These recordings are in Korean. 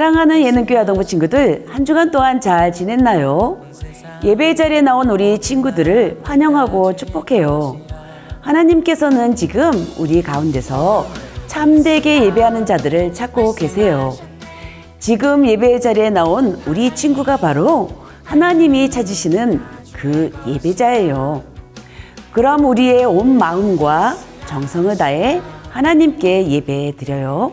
사랑하는 예능교회 아동부 친구들, 한 주간 동안 잘 지냈나요? 예배 자리에 나온 우리 친구들을 환영하고 축복해요. 하나님께서는 지금 우리 가운데서 참되게 예배하는 자들을 찾고 계세요. 지금 예배 자리에 나온 우리 친구가 바로 하나님이 찾으시는 그 예배자예요. 그럼 우리의 온 마음과 정성을 다해 하나님께 예배 드려요.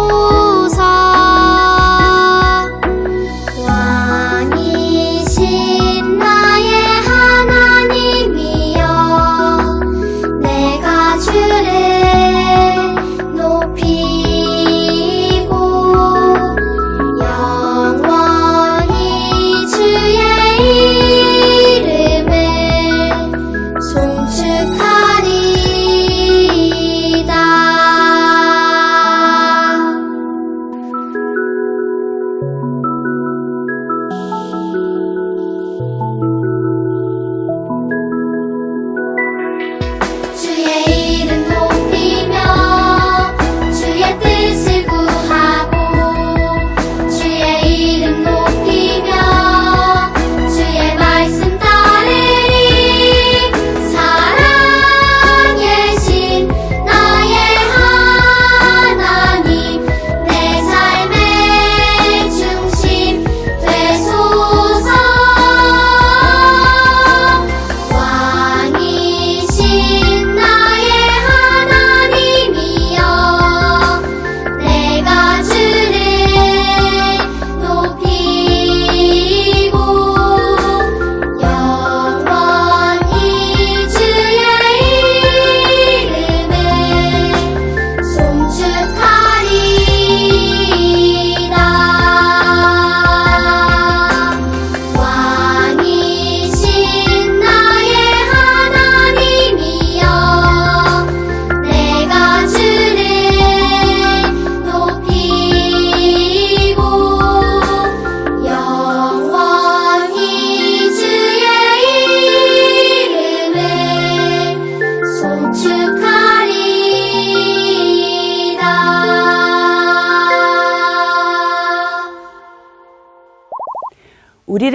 我。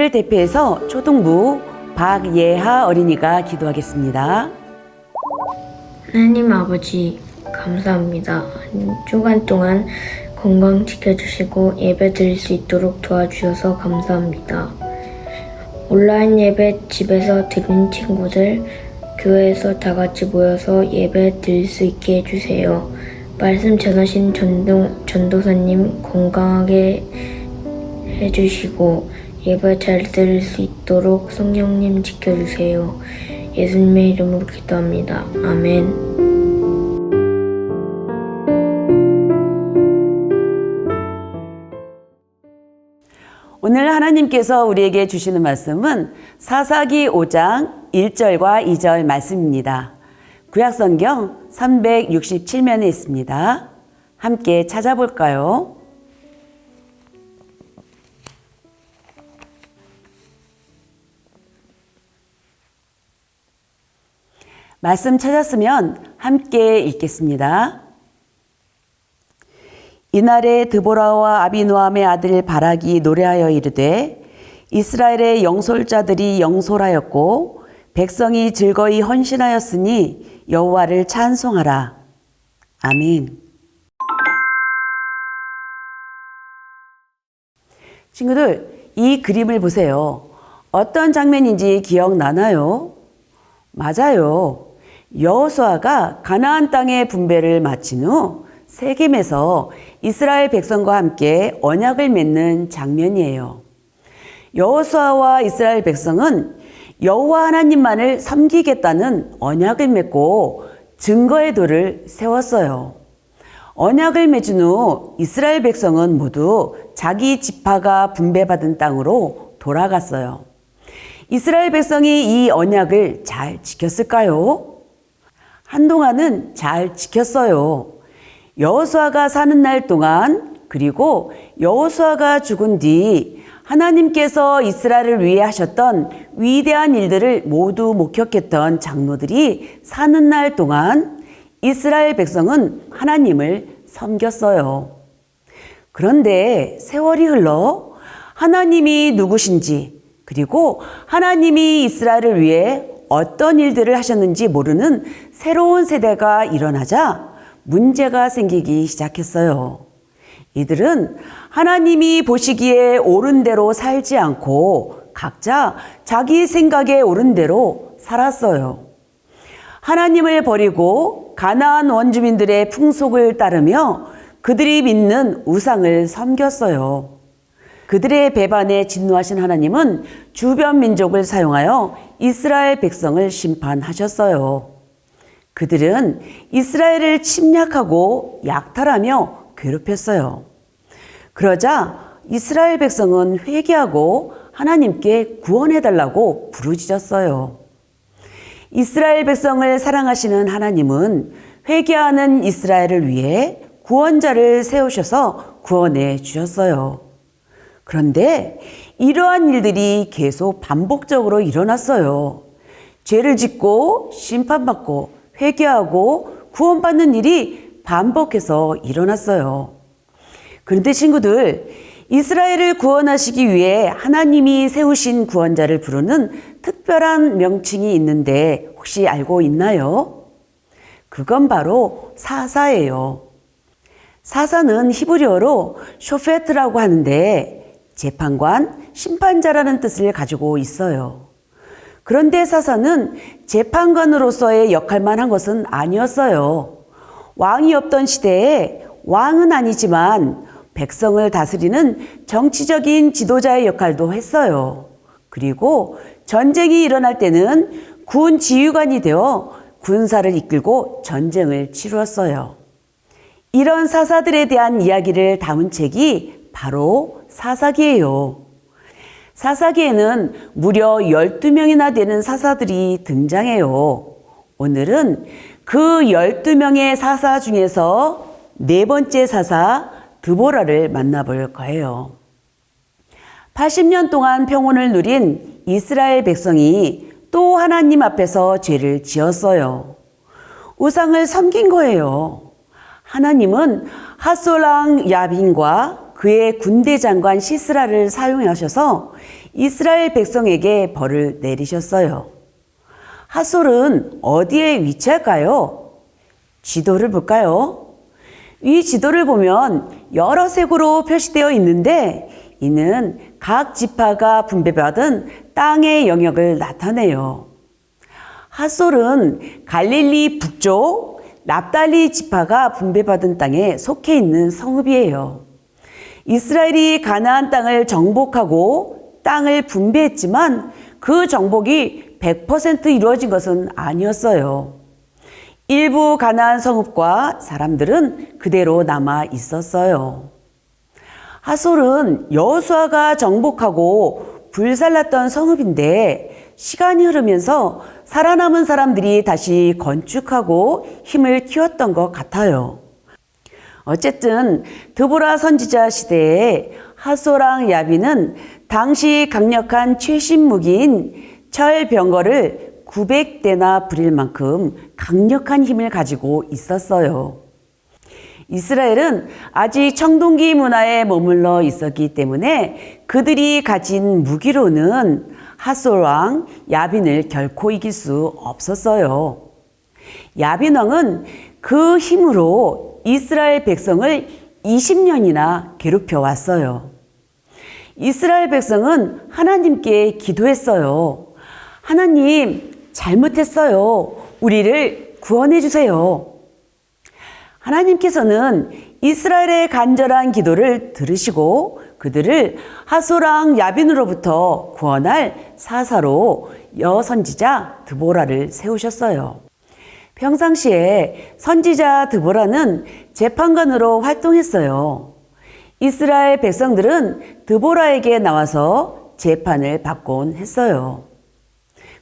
우리를 대표해서 초등부 박예하 어린이가 기도하겠습니다. 하나님 아버지 감사합니다. 한 주간 동안 건강 지켜주시고 예배 드릴 수 있도록 도와주셔서 감사합니다. 온라인 예배 집에서 드린 친구들 교회에서 다 같이 모여서 예배 드릴 수 있게 해주세요. 말씀 전하신 전도, 전도사님 건강하게 해주시고 예배 잘 드릴 수 있도록 성령님 지켜주세요. 예수님의 이름으로 기도합니다. 아멘. 오늘 하나님께서 우리에게 주시는 말씀은 사사기 5장 1절과 2절 말씀입니다. 구약성경 367면에 있습니다. 함께 찾아볼까요? 말씀 찾았으면 함께 읽겠습니다. 이날에 드보라와 아비노함의 아들 바락이 노래하여 이르되 이스라엘의 영솔자들이 영솔하였고 백성이 즐거이 헌신하였으니 여호와를 찬송하라. 아멘. 친구들, 이 그림을 보세요. 어떤 장면인지 기억나나요? 맞아요. 여호수아가 가나안 땅의 분배를 마친 후 세겜에서 이스라엘 백성과 함께 언약을 맺는 장면이에요. 여호수아와 이스라엘 백성은 여호와 하나님만을 섬기겠다는 언약을 맺고 증거의 돌을 세웠어요. 언약을 맺은 후 이스라엘 백성은 모두 자기 지파가 분배받은 땅으로 돌아갔어요. 이스라엘 백성이 이 언약을 잘 지켰을까요? 한동안은 잘 지켰어요. 여호수아가 사는 날 동안 그리고 여호수아가 죽은 뒤 하나님께서 이스라엘을 위해 하셨던 위대한 일들을 모두 목격했던 장로들이 사는 날 동안 이스라엘 백성은 하나님을 섬겼어요. 그런데 세월이 흘러 하나님이 누구신지 그리고 하나님이 이스라엘을 위해 어떤 일들을 하셨는지 모르는 새로운 세대가 일어나자 문제가 생기기 시작했어요. 이들은 하나님이 보시기에 옳은 대로 살지 않고 각자 자기 생각에 옳은 대로 살았어요. 하나님을 버리고 가나안 원주민들의 풍속을 따르며 그들이 믿는 우상을 섬겼어요. 그들의 배반에 진노하신 하나님은 주변 민족을 사용하여 이스라엘 백성을 심판하셨어요. 그들은 이스라엘을 침략하고 약탈하며 괴롭혔어요. 그러자 이스라엘 백성은 회개하고 하나님께 구원해달라고 부르짖었어요. 이스라엘 백성을 사랑하시는 하나님은 회개하는 이스라엘을 위해 구원자를 세우셔서 구원해 주셨어요. 그런데 이러한 일들이 계속 반복적으로 일어났어요. 죄를 짓고 심판받고 회개하고 구원받는 일이 반복해서 일어났어요. 그런데 친구들, 이스라엘을 구원하시기 위해 하나님이 세우신 구원자를 부르는 특별한 명칭이 있는데 혹시 알고 있나요? 그건 바로 사사예요. 사사는 히브리어로 쇼페트라고 하는데 재판관, 심판자라는 뜻을 가지고 있어요. 그런데 사사는 재판관으로서의 역할만 한 것은 아니었어요. 왕이 없던 시대에 왕은 아니지만 백성을 다스리는 정치적인 지도자의 역할도 했어요. 그리고 전쟁이 일어날 때는 군 지휘관이 되어 군사를 이끌고 전쟁을 치루었어요. 이런 사사들에 대한 이야기를 담은 책이 바로 사사기예요. 사사기에는 무려 12명이나 되는 사사들이 등장해요. 오늘은 그 12명의 사사 중에서 네 번째 사사 드보라를 만나볼 거예요. 80년 동안 평온을 누린 이스라엘 백성이 또 하나님 앞에서 죄를 지었어요. 우상을 섬긴 거예요. 하나님은 핫솔랑 야빈과 그의 군대 장관 시스라를 사용하셔서 이스라엘 백성에게 벌을 내리셨어요. 하솔은 어디에 위치할까요? 지도를 볼까요? 이 지도를 보면 여러 색으로 표시되어 있는데 이는 각 지파가 분배받은 땅의 영역을 나타내요. 하솔은 갈릴리 북쪽 납달리 지파가 분배받은 땅에 속해 있는 성읍이에요. 이스라엘이 가나안 땅을 정복하고 땅을 분배했지만 그 정복이 100% 이루어진 것은 아니었어요. 일부 가나안 성읍과 사람들은 그대로 남아 있었어요. 하솔은 여호수아가 정복하고 불살랐던 성읍인데 시간이 흐르면서 살아남은 사람들이 다시 건축하고 힘을 키웠던 것 같아요. 어쨌든 드보라 선지자 시대에 하소랑 야비는 당시 강력한 최신 무기인 철병거를 900대나 부릴 만큼 강력한 힘을 가지고 있었어요. 이스라엘은 아직 청동기 문화에 머물러 있었기 때문에 그들이 가진 무기로는 하솔 왕 야빈을 결코 이길 수 없었어요. 야빈 왕은 그 힘으로 이스라엘 백성을 20년이나 괴롭혀 왔어요. 이스라엘 백성은 하나님께 기도했어요. 하나님, 잘못했어요. 우리를 구원해 주세요. 하나님께서는 이스라엘의 간절한 기도를 들으시고 그들을 하소랑 야빈으로부터 구원할 사사로 여선지자 드보라를 세우셨어요. 평상시에 선지자 드보라는 재판관으로 활동했어요. 이스라엘 백성들은 드보라에게 나와서 재판을 받곤 했어요.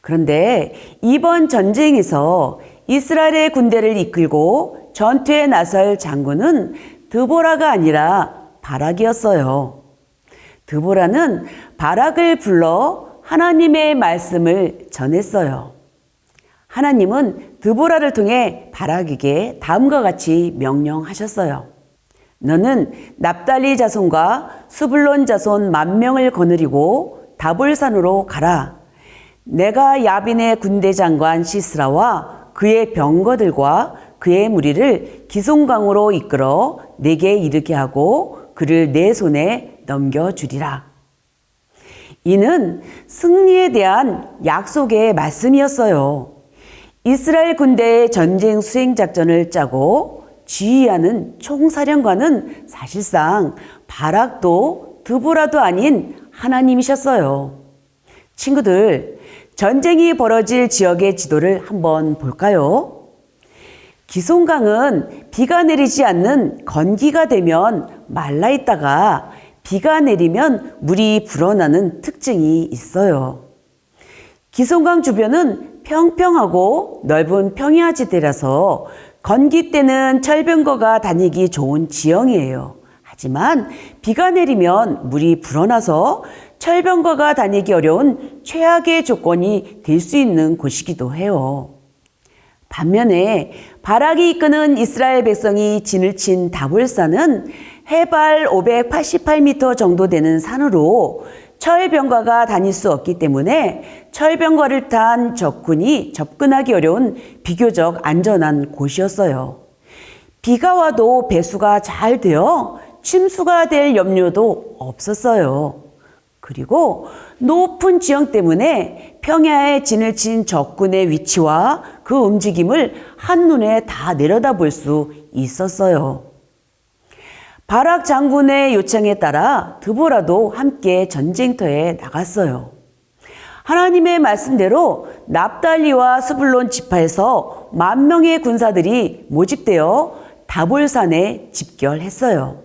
그런데 이번 전쟁에서 이스라엘의 군대를 이끌고 전투에 나설 장군은 드보라가 아니라 바락이었어요. 드보라는 바락을 불러 하나님의 말씀을 전했어요. 하나님은 드보라를 통해 바락에게 다음과 같이 명령하셨어요. 너는 납달리 자손과 수블론 자손 만 명을 거느리고 다볼산으로 가라. 내가 야빈의 군대 장관 시스라와 그의 병거들과 그의 무리를 기송강으로 이끌어 내게 이르게 하고 그를 내 손에 넘겨주리라. 이는 승리에 대한 약속의 말씀이었어요. 이스라엘 군대의 전쟁 수행 작전을 짜고 지휘하는 총사령관은 사실상 바락도 드보라도 아닌 하나님이셨어요. 친구들, 전쟁이 벌어질 지역의 지도를 한번 볼까요? 기송강은 비가 내리지 않는 건기가 되면 말라 있다가 비가 내리면 물이 불어나는 특징이 있어요. 기송강 주변은 평평하고 넓은 평야지대라서 건기 때는 철병거가 다니기 좋은 지형이에요. 하지만 비가 내리면 물이 불어나서 철병거가 다니기 어려운 최악의 조건이 될 수 있는 곳이기도 해요. 반면에 바락이 이끄는 이스라엘 백성이 진을 친 다볼산은 해발 588m 정도 되는 산으로 철병과가 다닐 수 없기 때문에 철병과를 탄 적군이 접근하기 어려운 비교적 안전한 곳이었어요. 비가 와도 배수가 잘 되어 침수가 될 염려도 없었어요. 그리고 높은 지형 때문에 평야에 진을 친 적군의 위치와 그 움직임을 한눈에 다 내려다볼 수 있었어요. 바락 장군의 요청에 따라 드보라도 함께 전쟁터에 나갔어요. 하나님의 말씀대로 납달리와 스불론 지파에서 만 명의 군사들이 모집되어 다볼산에 집결했어요.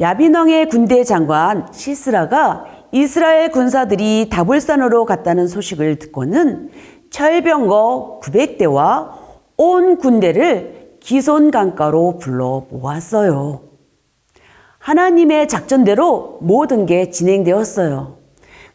야빈왕의 군대 장관 시스라가 이스라엘 군사들이 다볼산으로 갔다는 소식을 듣고는 철병거 900대와 온 군대를 기손 강가로 불러 모았어요. 하나님의 작전대로 모든 게 진행되었어요.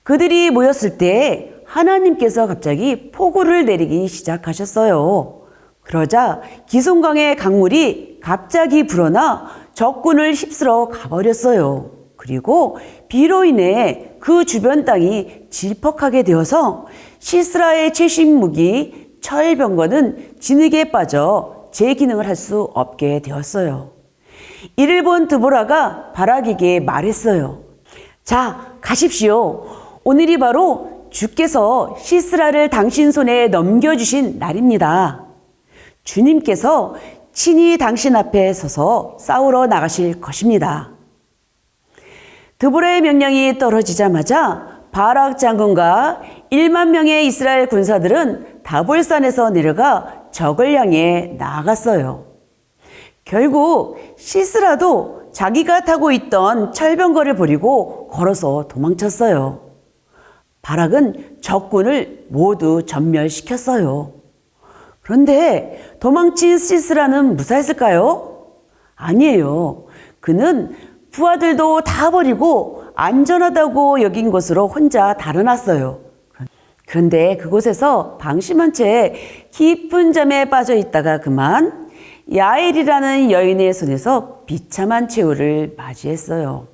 그들이 모였을 때 하나님께서 갑자기 폭우를 내리기 시작하셨어요. 그러자 기송강의 강물이 갑자기 불어나 적군을 휩쓸어 가버렸어요. 그리고 비로 인해 그 주변 땅이 질퍽하게 되어서 시스라의 최신 무기 철병거는 진흙에 빠져 제 기능을 할 수 없게 되었어요. 이를 본 드보라가 바락에게 말했어요. 자, 가십시오. 오늘이 바로 주께서 시스라를 당신 손에 넘겨주신 날입니다. 주님께서 친히 당신 앞에 서서 싸우러 나가실 것입니다. 드보라의 명령이 떨어지자마자 바락 장군과 1만 명의 이스라엘 군사들은 다볼산에서 내려가 적을 향해 나아갔어요. 결국 시스라도 자기가 타고 있던 철병거를 버리고 걸어서 도망쳤어요. 바락은 적군을 모두 전멸시켰어요. 그런데 도망친 시스라는 무사했을까요? 아니에요. 그는 부하들도 다 버리고 안전하다고 여긴 곳으로 혼자 달아났어요. 그런데 그곳에서 방심한 채 깊은 잠에 빠져 있다가 그만 야엘이라는 여인의 손에서 비참한 최후를 맞이했어요.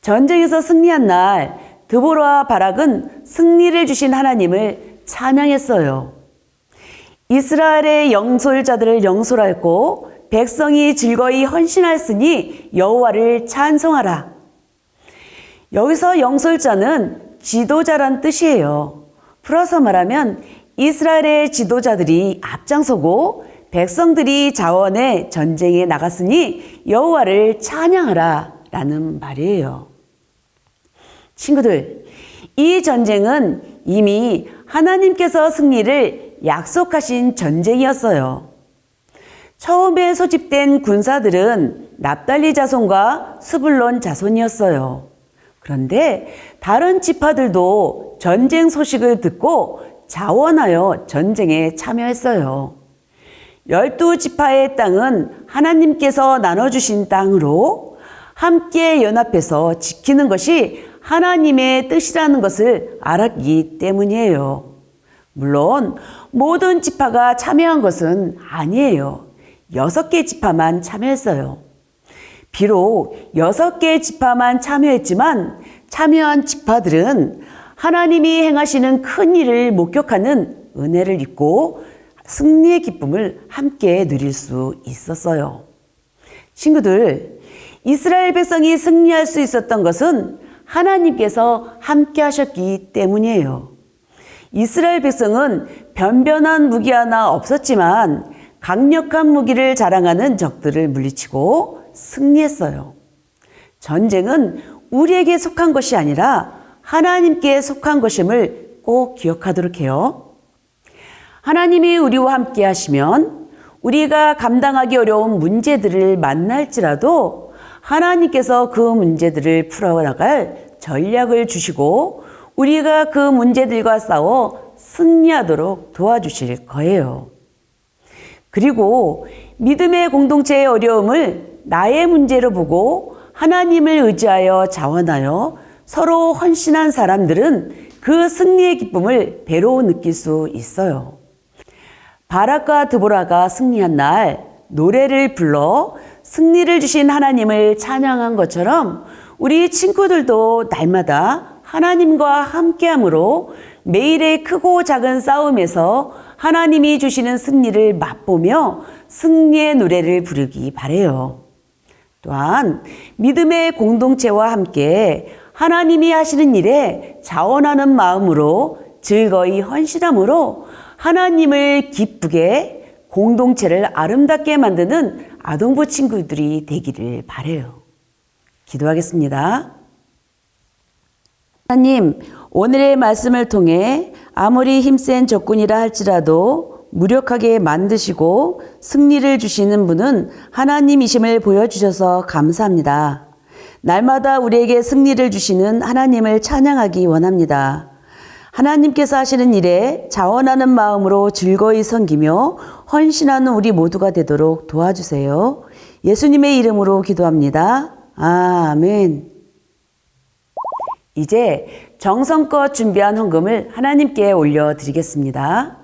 전쟁에서 승리한 날 드보라와 바락은 승리를 주신 하나님을 찬양했어요. 이스라엘의 영솔자들을 영솔하였고 백성이 즐거이 헌신하였으니 여호와를 찬송하라. 여기서 영솔자는 지도자란 뜻이에요. 풀어서 말하면 이스라엘의 지도자들이 앞장서고 백성들이 자원해 전쟁에 나갔으니 여호와를 찬양하라 라는 말이에요. 친구들, 이 전쟁은 이미 하나님께서 승리를 약속하신 전쟁이었어요. 처음에 소집된 군사들은 납달리 자손과 스불론 자손이었어요. 그런데 다른 지파들도 전쟁 소식을 듣고 자원하여 전쟁에 참여했어요. 열두 지파의 땅은 하나님께서 나눠주신 땅으로 함께 연합해서 지키는 것이 하나님의 뜻이라는 것을 알았기 때문이에요. 물론 모든 지파가 참여한 것은 아니에요. 여섯 개 지파만 참여했어요. 비록 여섯 개 지파만 참여했지만 참여한 지파들은 하나님이 행하시는 큰 일을 목격하는 은혜를 입고 승리의 기쁨을 함께 누릴 수 있었어요. 친구들, 이스라엘 백성이 승리할 수 있었던 것은 하나님께서 함께 하셨기 때문이에요. 이스라엘 백성은 변변한 무기 하나 없었지만 강력한 무기를 자랑하는 적들을 물리치고 승리했어요. 전쟁은 우리에게 속한 것이 아니라 하나님께 속한 것임을 꼭 기억하도록 해요. 하나님이 우리와 함께 하시면 우리가 감당하기 어려운 문제들을 만날지라도 하나님께서 그 문제들을 풀어나갈 전략을 주시고 우리가 그 문제들과 싸워 승리하도록 도와주실 거예요. 그리고 믿음의 공동체의 어려움을 나의 문제로 보고 하나님을 의지하여 자원하여 서로 헌신한 사람들은 그 승리의 기쁨을 배로 느낄 수 있어요. 바락과 드보라가 승리한 날 노래를 불러 승리를 주신 하나님을 찬양한 것처럼 우리 친구들도 날마다 하나님과 함께함으로 매일의 크고 작은 싸움에서 하나님이 주시는 승리를 맛보며 승리의 노래를 부르기 바래요. 또한 믿음의 공동체와 함께 하나님이 하시는 일에 자원하는 마음으로 즐거이 헌신함으로 하나님을 기쁘게 공동체를 아름답게 만드는 아동부 친구들이 되기를 바래요. 기도하겠습니다. 하나님, 오늘의 말씀을 통해 아무리 힘센 적군이라 할지라도 무력하게 만드시고 승리를 주시는 분은 하나님이심을 보여주셔서 감사합니다. 날마다 우리에게 승리를 주시는 하나님을 찬양하기 원합니다. 하나님께서 하시는 일에 자원하는 마음으로 즐거이 섬기며 헌신하는 우리 모두가 되도록 도와주세요. 예수님의 이름으로 기도합니다. 아멘. 이제 정성껏 준비한 헌금을 하나님께 올려드리겠습니다.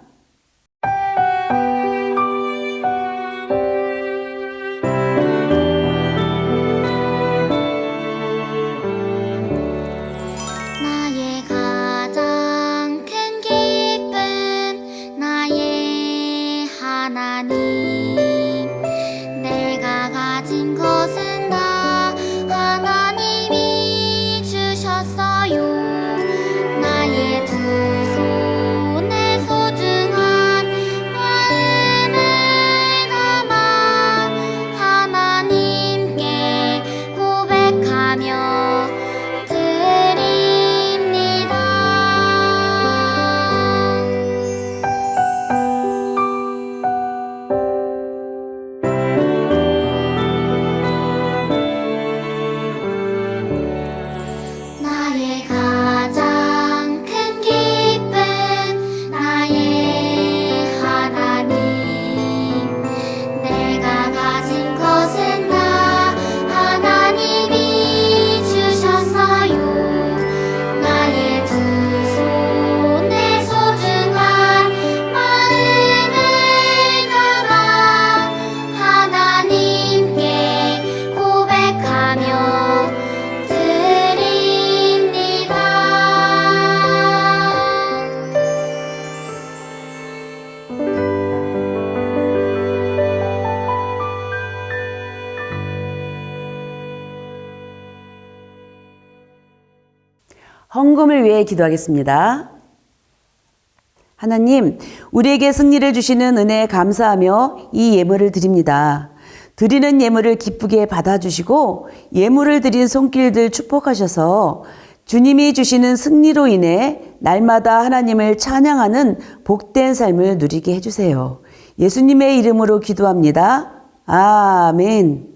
기도하겠습니다. 하나님, 우리에게 승리를 주시는 은혜에 감사하며 이 예물을 드립니다. 드리는 예물을 기쁘게 받아주시고 예물을 드린 손길들 축복하셔서 주님이 주시는 승리로 인해 날마다 하나님을 찬양하는 복된 삶을 누리게 해주세요. 예수님의 이름으로 기도합니다. 아멘.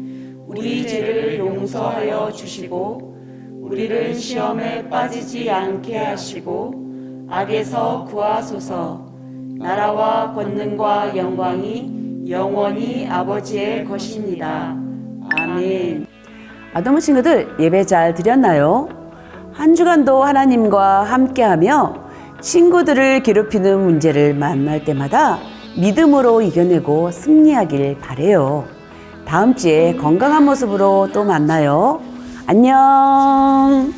우리 죄를 용서하여 주시고 우리를 시험에 빠지지 않게 하시고 악에서 구하소서 나라와 권능과 영광이 영원히 아버지의 것입니다. 아멘. 아동부 친구들 예배 잘 드렸나요? 한 주간도 하나님과 함께하며 친구들을 괴롭히는 문제를 만날 때마다 믿음으로 이겨내고 승리하길 바래요. 다음 주에 건강한 모습으로 또 만나요. 안녕.